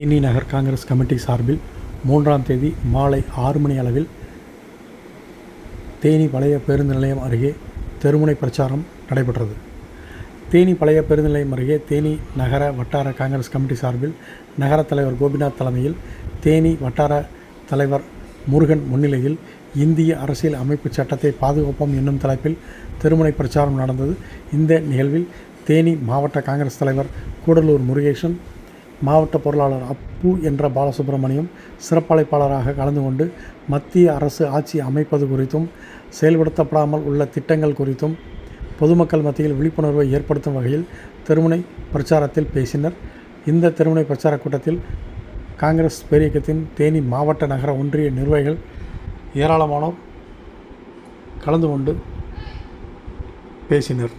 தேனி நகர் Congress committee சார்பில் மூன்றாம் தேதி மாலை ஆறு மணி அளவில் தேனி பழைய பேருந்து நிலையம் அருகே தெருமுனை பிரச்சாரம் நடைபெற்றது. தேனி பழைய பேருந்து நிலையம் அருகே தேனி நகர வட்டார காங்கிரஸ் கமிட்டி சார்பில் நகர தலைவர் கோபிநாத் தலைமையில் தேனி வட்டார தலைவர் முருகன் முன்னிலையில் இந்திய அரசியல் அமைப்பு சட்டத்தை பாதுகாப்போம் என்னும் தலைப்பில் தெருமுனை பிரச்சாரம் நடந்தது. இந்த நிகழ்வில் தேனி மாவட்ட காங்கிரஸ் தலைவர் கூடலூர் முருகேசன் மாவட்ட பொருளாளர் அப்பு என்ற பாலசுப்ரமணியம் சிறப்பழைப்பாளராக கலந்து கொண்டு மத்திய அரசு ஆட்சி அமைப்பது குறித்தும் செயல்படுத்தப்படாமல் உள்ள திட்டங்கள் குறித்தும் பொதுமக்கள் மத்தியில் விழிப்புணர்வை ஏற்படுத்தும் வகையில் தெருமுனை பிரச்சாரத்தில் பேசினர். இந்த தெருமுனை பிரச்சார கூட்டத்தில் காங்கிரஸ் பேரியக்கத்தின் தேனி மாவட்ட நகர ஒன்றிய நிர்வாகிகள் ஏராளமானோர் கலந்து கொண்டு பேசினர்.